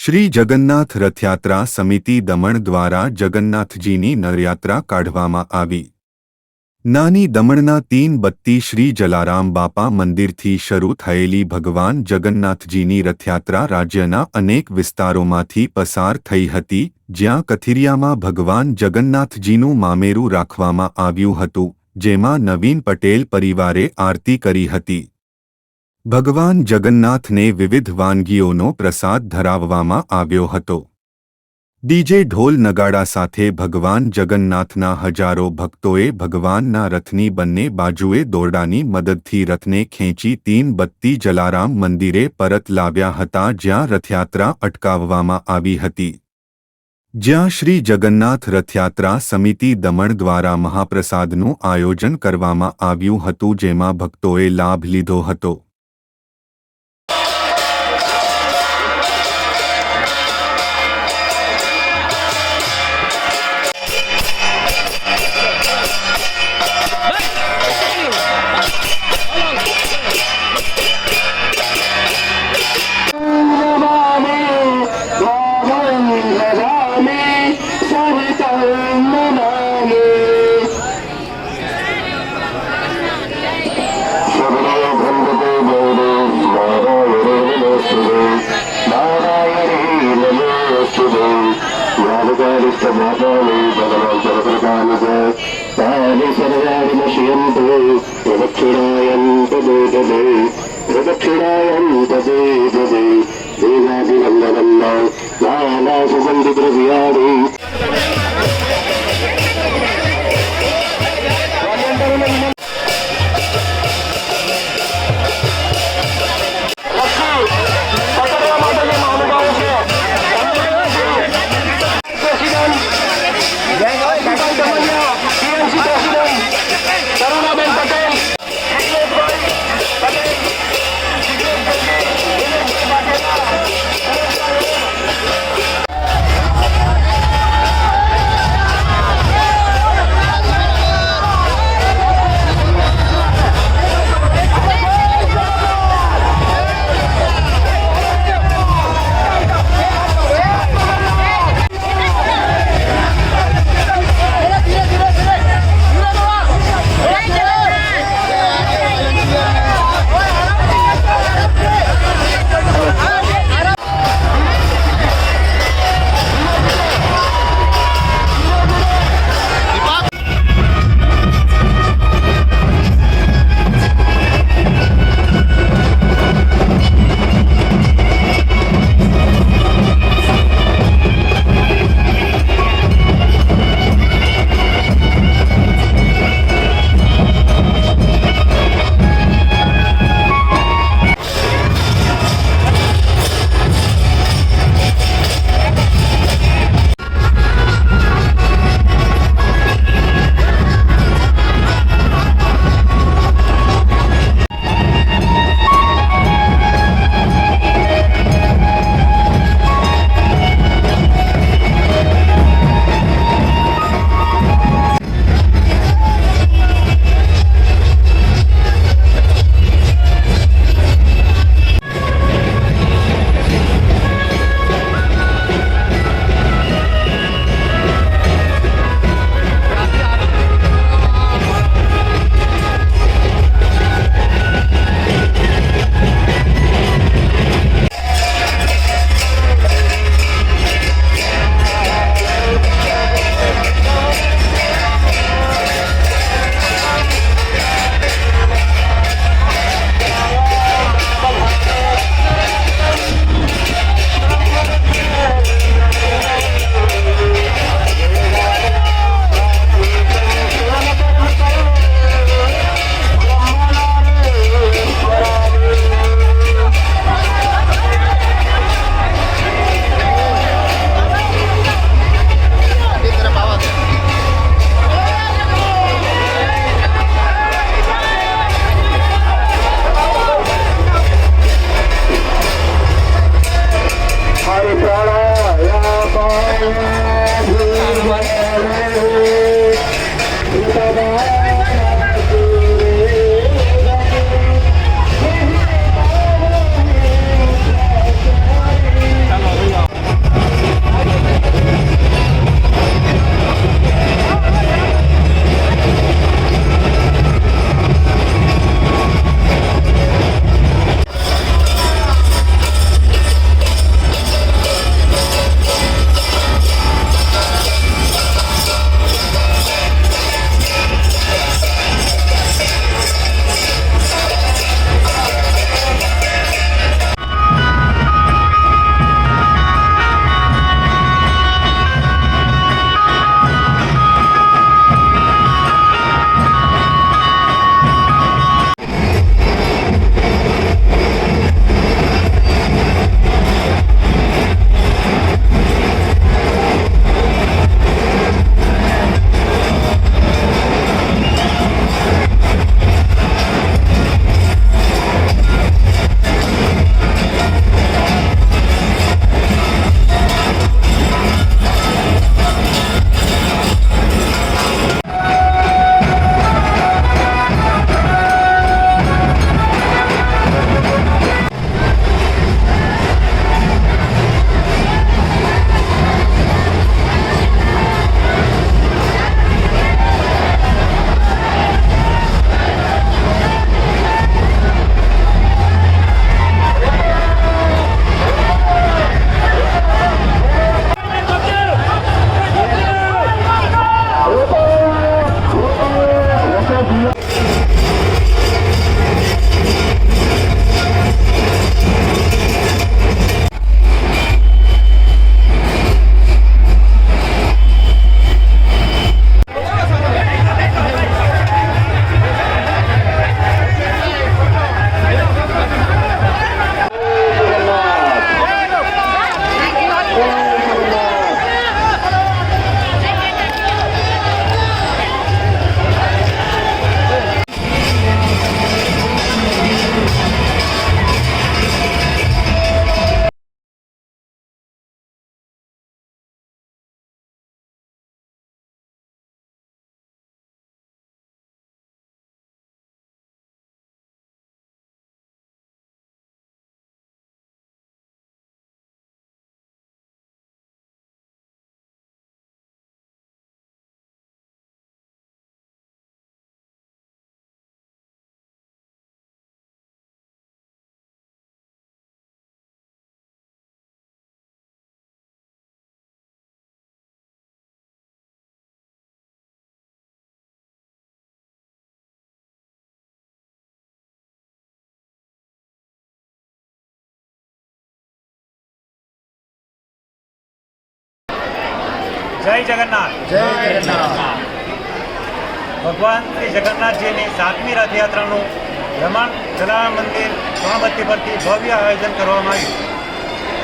શ્રી જગન્નાથ રથયાત્રા સમિતિ દમણ દ્વારા જગન્નાથજીની નરયાત્રા કાઢવામાં આવી. નાની દમણના તીન બત્તી શ્રી જલારામ બાપા મંદિરથી શરૂ થયેલી ભગવાન જગન્નાથજીની રથયાત્રા રાજ્યના અનેક વિસ્તારોમાંથી પસાર થઈ હતી, જ્યાં કથિરિયામાં ભગવાન જગન્નાથજીનું મામેરું રાખવામાં આવ્યું હતું, જેમાં નવીન પટેલ પરિવારે આરતી કરી હતી. ભગવાન જગન્નાથને વિવિધ વાનગીઓનો પ્રસાદ ધરાવવામાં આવ્યો હતો. ડીજે ઢોલ નગાડા સાથે ભગવાન જગન્નાથના હજારો ભક્તોએ ભગવાનના રથની બંને બાજુએ દોરડાની મદદથી રથને ખેંચી તીન બત્તી જલારામ મંદિરે પરત લાવ્યા હતા જ્યાં રથયાત્રા અટકાવવામાં આવી હતી. જ્યાં શ્રી જગન્નાથ રથયાત્રા સમિતિ દમણ દ્વારા મહાપ્રસાદનું આયોજન કરવામાં આવ્યું હતું જેમાં ભક્તોએ લાભ લીધો હતો. ज्ञानकारिष्टमातानि भगवान् सर्वप्रकानि च तानि सर्वाणि नश्यन्तु प्रदक्षिणायन्त देदे प्रदक्षिणायन्त देदे देवादिनन्दनं नानासुगन्धिद्रव्याणि જય જગન્નાથ. જય જગન્નાથ. ભગવાન શ્રી જગન્નાથજીની સાતમી રથયાત્રાનું રમણ જલારામ મંદિર સોણબત્તી પરથી ભવ્ય આયોજન કરવામાં આવ્યું.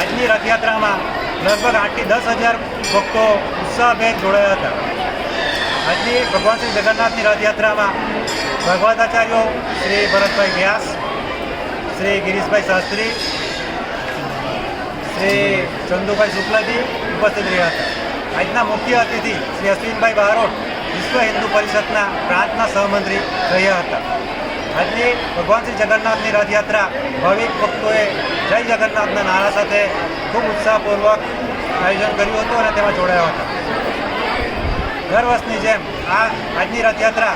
આજની રથયાત્રામાં લગભગ આઠથી દસ હજાર ભક્તો ઉત્સાહભેર જોડાયા હતા. આજની ભગવાન શ્રી જગન્નાથની રથયાત્રામાં ભગવતાચાર્યો શ્રી ભરતભાઈ વ્યાસ શ્રી ગિરીશભાઈ શાસ્ત્રી શ્રી ચંદુભાઈ શુક્લાજી ઉપસ્થિત રહ્યા હતા. આજના મુખ્ય અતિથિ શ્રી અશ્વિનભાઈ બારોટ વિશ્વ હિન્દુ પરિષદના પ્રાંતના સહમંત્રી રહ્યા હતા. આજની ભગવાન શ્રી જગન્નાથની રથયાત્રા ભાવિક ભક્તોએ જય જગન્નાથના નારા સાથે ખૂબ ઉત્સાહપૂર્વક આયોજન કર્યું હતું અને તેમાં જોડાયા હતા. દર વર્ષની જેમ આ આજની રથયાત્રા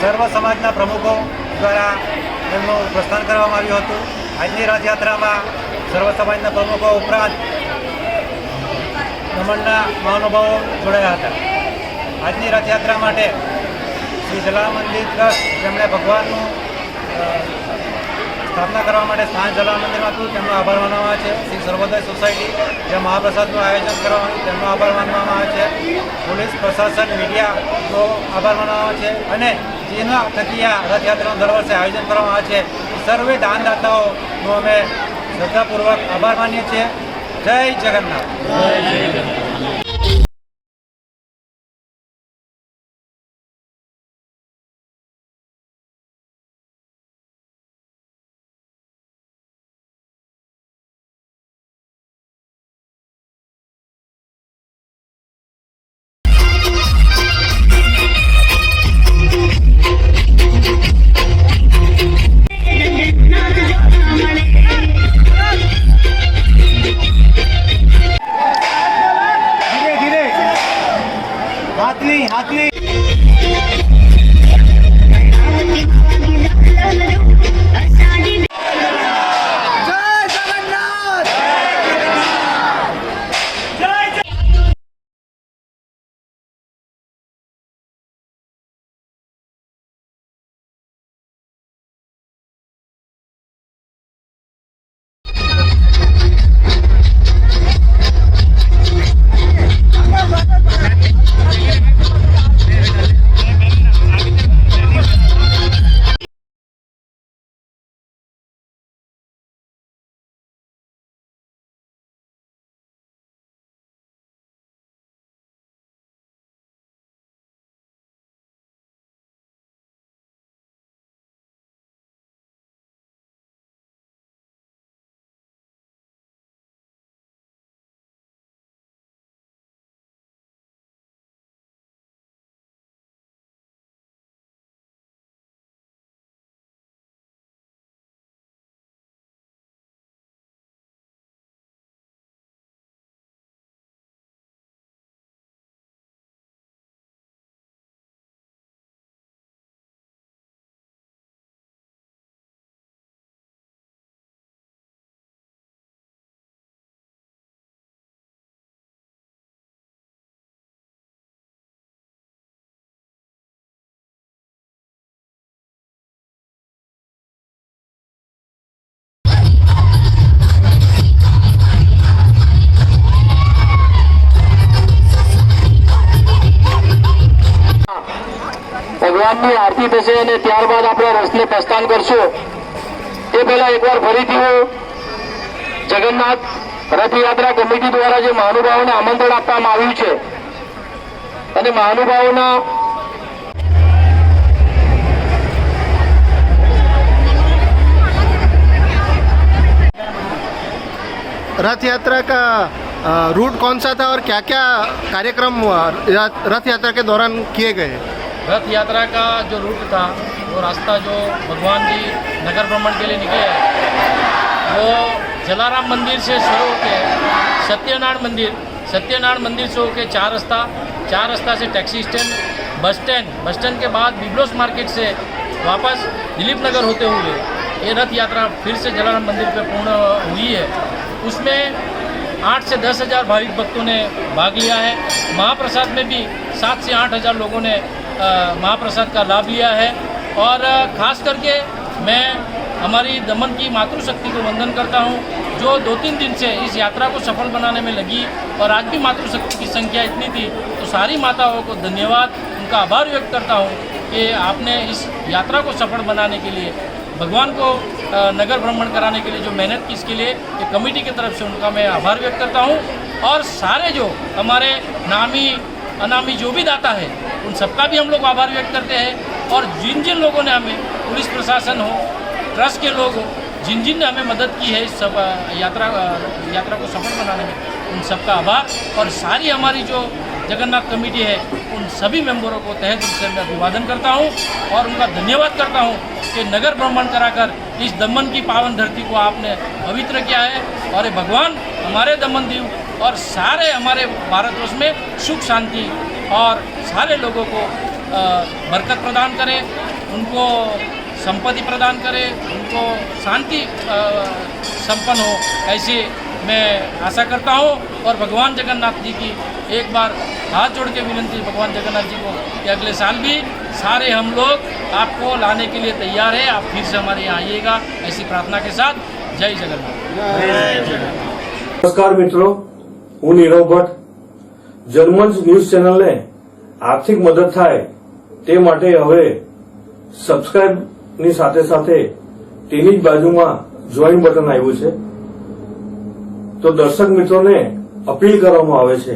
સર્વ સમાજના પ્રમુખો દ્વારા એમનું પ્રસ્થાન કરવામાં આવ્યું હતું. આજની રથયાત્રામાં સર્વ સમાજના પ્રમુખો ઉપરાંત દમણના મહાનુભાવો જોડાયા હતા. આજની રથયાત્રા માટે શ્રી જલા મંદિર ટ્રસ્ટ જેમણે ભગવાનનું સ્થાપના કરવા માટે સ્થાન જલા મંદિરમાં હતું તેમનો આભાર માનવામાં આવે છે. શ્રી સર્વોદય સોસાયટી જે મહાપ્રસાદનું આયોજન કરવામાં આવ્યું તેમનો આભાર માનવામાં આવે છે. પોલીસ પ્રશાસન, મીડિયાનો આભાર માનવામાં આવે છે. અને જેના થકી આ રથયાત્રાનું દર વર્ષે આયોજન કરવામાં આવે છે. સર્વે દાનદાતાઓનો અમે શ્રદ્ધાપૂર્વક આભાર માનીએ છીએ. જય જગન્નાથ হাত নেই হাত নেই। આરતી થશે અને ત્યારબાદ આપણે રસને પ્રસ્થાન કરશું એ પહેલા એકવાર ફરીથી હું જગન્નાથ રથયાત્રા કમિટી દ્વારા જે મહાનુભાવોને આમંત્રણ આપવામાં આવ્યું છે અને મહાનુભાવોના रथ यात्रा का अ, रूट कौन सा था और क्या क्या कार्यक्रम अ, रथ रथ यात्रा के दौरान किए गए रथ यात्रा का जो रूट था, वो रास्ता जो भगवान जी नगर भ्रमण के लिए निकले वो जलाराम मंदिर से शुरू होकर सत्यनारायण मंदिर सत्यनारायण मंदिर से होकर चार रास्ता चार रास्ता से taxi stand, bus stand bus stand के बाद बिब्लोस मार्केट से वापस दिलीप नगर होते हुए ये रथ यात्रा फिर से जलाराम मंदिर पर पूर्ण हुई है। उसमें आठ से दस हज़ार भाविक भक्तों ने भाग लिया है। महाप्रसाद में भी सात से आठ हज़ार लोगों ने महाप्रसाद का लाभ लिया है। और खास करके मैं हमारी दमन की मातृशक्ति को वंदन करता हूँ, जो दो तीन दिन से इस यात्रा को सफल बनाने में लगी और आज भी मातृशक्ति की संख्या इतनी थी तो सारी माताओं को धन्यवाद। उनका आभार व्यक्त करता हूँ कि आपने इस यात्रा को सफल बनाने के लिए, भगवान को नगर भ्रमण कराने के लिए जो मेहनत की इसके लिए कमेटी की तरफ़ से उनका मैं आभार व्यक्त करता हूँ। और सारे जो हमारे नामी अनामी जो भी दाता है, उन सबका भी हम लोग आभार व्यक्त करते हैं। और जिन जिन लोगों ने हमें, पुलिस प्रशासन हो, ट्रस्ट के लोग हो, जिन जिन ने हमें मदद की है इस सब यात्रा यात्रा को सफल बनाने में, उन सबका आभार। और सारी हमारी जो जगन्नाथ कमेटी है, उन सभी मेंबरों को तहत दिल से मैं अभिवादन करता हूँ और उनका धन्यवाद करता हूँ कि नगर भ्रमण कराकर इस दमन की पावन धरती को आपने पवित्र किया है और भगवान हमारे दमन दीव और सारे हमारे भारतवर्ष में सुख शांति और सारे लोगों को बरकत प्रदान करें, उनको संपत्ति प्रदान करें, उनको शांति संपन्न हो, ऐसे मैं आशा करता हूँ और भगवान जगन्नाथ जी की एक बार हाथ जोड़ के विनंती भगवान जगन्नाथ जी को कि अगले साल भी सारे हम लोग आपको लाने के लिए तैयार है आप फिर से हमारे यहाँ आइएगा ऐसी प्रार्थना के साथ जय जगन्नाथ નમસ્કાર મિત્રો હું નીરવ ભટ્ટ જર્મન્સ ન્યૂઝ ચેનલને આર્થિક મદદ થાય તે માટે હવે સબસ્ક્રાઇબની સાથે સાથે તેની જ બાજુમાં જોઈન બટન આવ્યું છે તો દર્શક મિત્રોને અપીલ કરવામાં આવે છે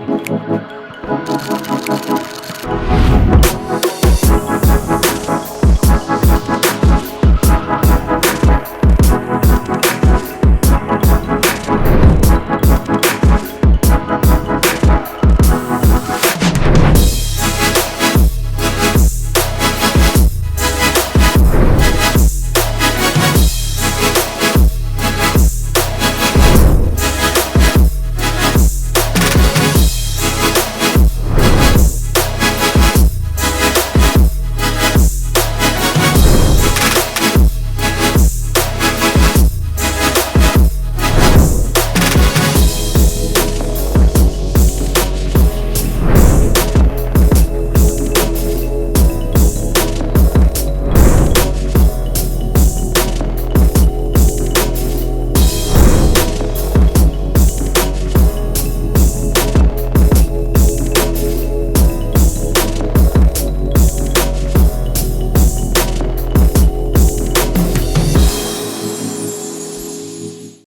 ハハハハ